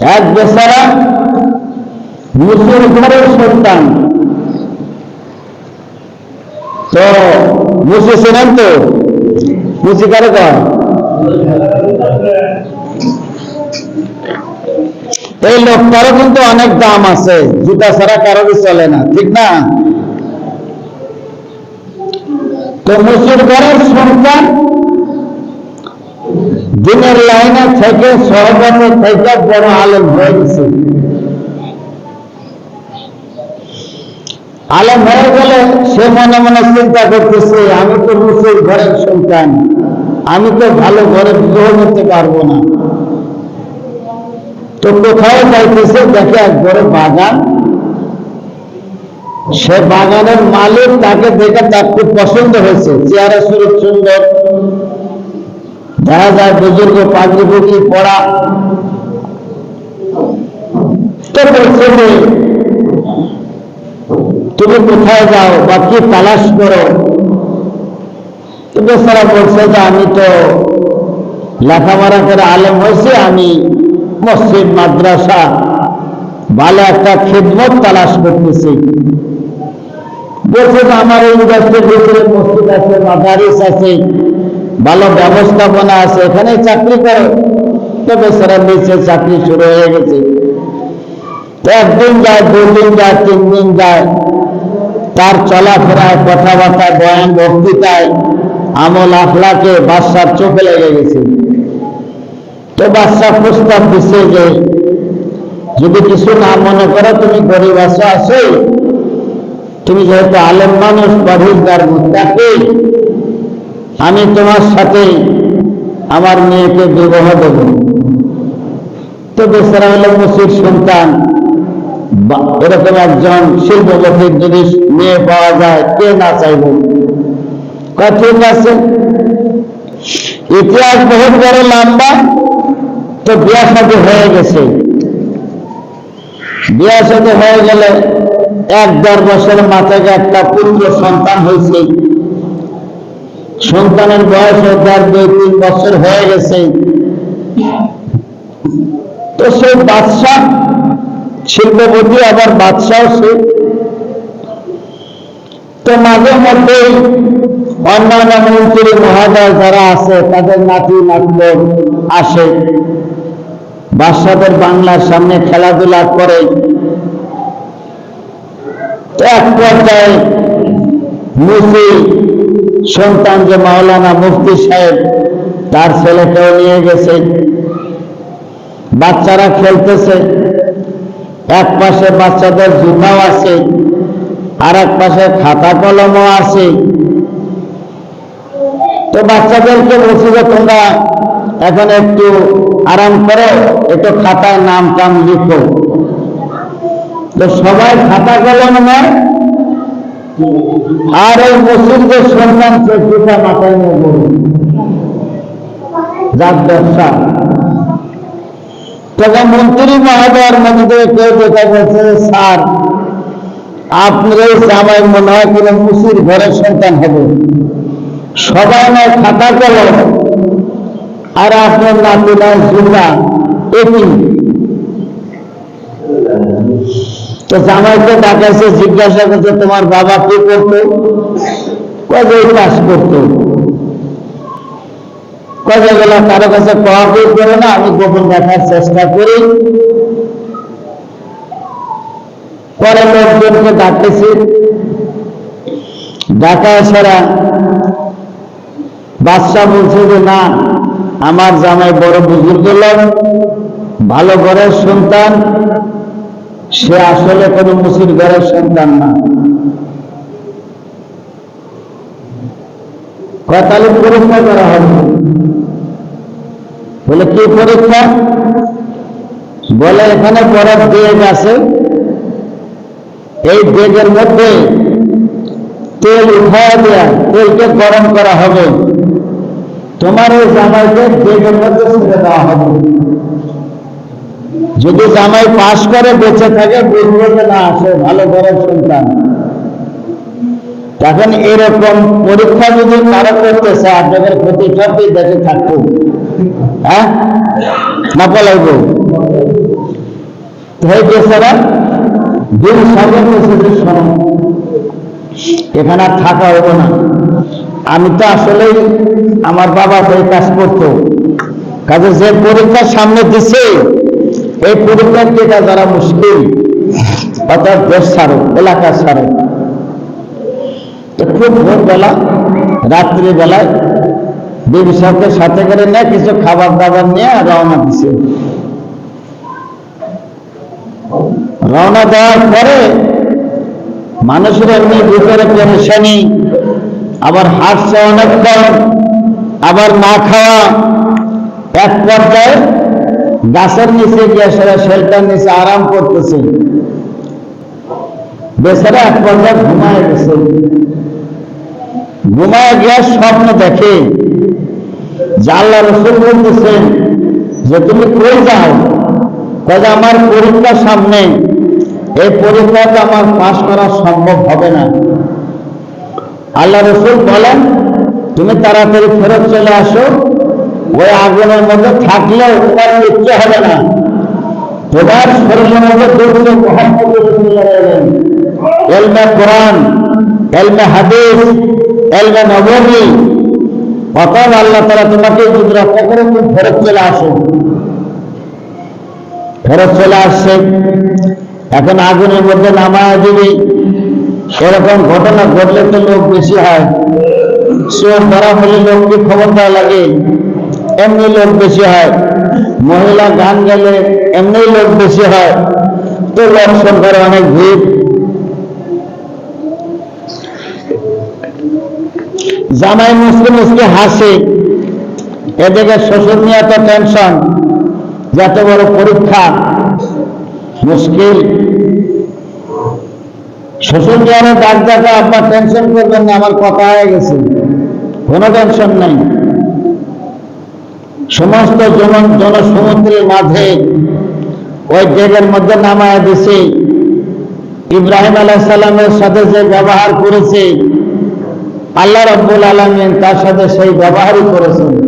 এক বেচারা মুসুর ঘরের সন্তান। তো মুসি শোনেন তো? মুসি কর? এই লোকটারও কিন্তু অনেক দাম আছে, জুতা ছাড়া কারোরই চলে না, ঠিক না? তো মুসির ঘরের সন্তান দিনের লাইনে থেকে সহগত থেকে বড় আলেম হয়ে গেছে। আলেম হয়ে গেলে সে মনে মনে চিন্তা করতেছে, আমি তো মুসির ঘরের সন্তান, আমি তো ভালো ঘরে বিবাহ করতে পারব না। তো কোথায় যাইতেছে দেখে এক বড় বাগান। সে বাগানের মালিক তাকে দেখে তার খুব পছন্দ হয়েছে, চেহারা সুরত সুন্দর। দেখা যায় বুজুর্গ পাগড়ি বুগড়ি পড়া। তুমি কোথায় যাও বা কি তালাশ করো? বেচারা বলছে যে আমি তো লেখাপড়া করে আলেম হয়েছে, আমি মসজিদ, মাদ্রাসা, ভালো একটা খিদমত তালাশ করতেছি। বলছে যে আমার ইন্ডাস্ট্রির ভিতরে মসজিদ আছে, মাদারিস আছে। ভালো ব্যবস্থাপনা আছে এখানে চাকরি করে। তো বেচারা নিচে চাকরি শুরু হয়ে গেছে। একদিন যায়, দুদিন যায় তিন দিন যায়। তার চলাফেরায় কথাবার্তা, বয়ান, বক্তৃতায় আমল আখলাকে বাদশার চোখে লেগে গেছে। তো বাদশাহ প্রস্তাব দিচ্ছে যে, যদি কিছু না মনে করো, তুমি গরিব আছো আছো তুমি যেহেতু আলেম মানুষ পরিষ্কার মুক্তাকে আমি তোমার সাথে আমার মেয়েকে বিবাহ দেব। তো বেচারা হলো মুসির সন্তান এরকম একজন শিল্পপতির যদি মেয়ে পাওয়া যায়, কে না চাইব? কয় ঠিক আছে। ইতিহাস বহুত বড় লম্বা, তো বিয়া সাথে হয়ে গেছে। বিয়া সাথে হয়ে গেলে এক দেড় বছর মাথায় একটা পুত্র সন্তান হয়েছে। সন্তানের বয়স দেড় দুই, তিন বছর হয়ে গেছে। তো সেই বাদশাহ শিল্পপতি, আবার বাদশাহ সে। তো মাঝে মধ্যে অন্যান্য মন্ত্রী, মহাদয় যারা আছে, তাদের নাতি নাতল আসে। বাদশাদের বাংলার সামনে খেলাধুলা করে। এক পর্যায়ে মুফতি সন্তান যে মাওলানা মুফতি সাহেব, তার ছেলেকেও নিয়ে গেছে। বাচ্চারা খেলতেছে। এক পাশে বাচ্চাদের জুতাও আছে আর এক পাশে খাতা কলমও আছে। তো বাচ্চাদেরকে বলছি যে, তোমরা এখন একটু আরাম করো, একটু খাতায় নাম টাম লিখো। তো সবাই খাতা কলম নয় আর ওই মুসলিমদের সন্তান পিতা মাথায় নিয়ে বলুন যার ব্যবসা তখন মন্ত্রী মহোদয়ের মধ্যে কেউ যেটা বলছে, স্যার আপনার এই জামাই মনে হয় কোনো মুসির ঘরের সন্তান হবে। সবাই নয়, খাতা কলম আর আপনার নাতি নয় জুতা একই তো জামাই জামাইকে ডাকাইছে জিজ্ঞাসা করছে, তোমার বাবা কি করতো? কবে কাজ করতো। কবে গেল কারও কাছে কওয়াকে করে না, আমি গোপন দেখার চেষ্টা করি। পরে লোকজনকে ডাকতেছি। ডাকা ছাড়া বাদশাহ বলছে যে, না, আমার জামাই বড় বুজুর্গ লোক, ভালো ঘরের সন্তান সে আসলে কোনো মুসির ঘরের সন্তান না। কতালি পরীক্ষা করা হবে? বলে, কি পরীক্ষা? বলে, এখানে বড় দেগ আছে। এই দেগের মধ্যে তেল উঠায় দেয়া, তেলকে গরম করা হবে। তোমার এই জামাইকে দেগের মধ্যে ছেড়ে দেওয়া হবে। যদি জামাই পাশ করে, বেঁচে থাকে, বুঝবে না সে ভালো ঘরের সন্তান তখন এরকম পরীক্ষা যদি কারও করতে চায়, আপনাদের সবই দেখে থাকতো হ্যাঁ? না? এখানে আর থাকা হব না। আমি তো আসলেই আমার বাবা কাজ করতো। কাজে যে পরীক্ষার সামনে দিছে এই পরীক্ষার যেটা যারা মুশকিল অর্থাৎ দেশ ছাড়ো, এলাকা ছাড়ো, তো ভোরবেলা, রাত্রিবেলায় বিবি সাহেবকে সাথে করে নিয়ে কিছু খাবার দাবার নিয়ে রওনা দিছে। রওনা দেওয়ার পরে মানুষের এমনি ভিতরে পেরেশানি, আবার হাঁটছে অনেকক্ষণ, আবার না খাওয়া, এক পর্যায়ে গাছের নিচে গিয়ে সেরা শেল্টার নিচে আরাম করতেছে। বেচারা এক পর্যায়ে ঘুমায় গেছে। ঘুমায় গিয়ে স্বপ্ন দেখে আল্লাহ রসুল বলতেছেন যে, তুমি কই যাও? কাজে আমার পরীক্ষা সামনে। এই পরীক্ষাটা আমার পাশ করা সম্ভব হবে না। আল্লাহ রসুল বলেন, তুমি তাড়াতাড়ি ফেরত চলে আসো। ওই আগুনের মধ্যে থাকলেও তোমার মৃত্যু হবে না। তোমার শরীরের মধ্যে এলেন এলমে কোরআন, এলমে হাদিস, এলমে নবমী অতএব আল্লাহ তারা তোমাকে যদি রক্ষা করে, তুমি ফেরত চলে আসো। ফেরত চলে আসছে। এখন আগুনের মধ্যে নামায় দিবি এরকম ঘটনা ঘটলে তো লোক বেশি হয়। চোর ধরা হলে লোককে খবর দেওয়া লাগে। এমনি লোক বেশি হয়। মহিলা গান গেলে এমনি লোক বেশি হয়। তো লোক সংখ্যার অনেক ভিড়। জামাই মুসলিম মুসকে হাসে। এদিকে শ্বশুর নিয়ে এত টেনশন, যাতে বড় পরীক্ষা মুশকিল। শ্বশুর নিয়ে ডাক আপনার টেনশন করবেন না, আমার কথা হয়ে গেছে। কোনো টেনশন নাই। সমস্ত জন, জনসমুদ্রের মাঝে ওই জায়গার মধ্যে নামায় দিছে। ইব্রাহিম আলাহ সাল্লামের সাথে যে ব্যবহার করেছে, আল্লাহ রব্বুল আলমিন তার সাথে সেই ব্যবহারই করেছেন।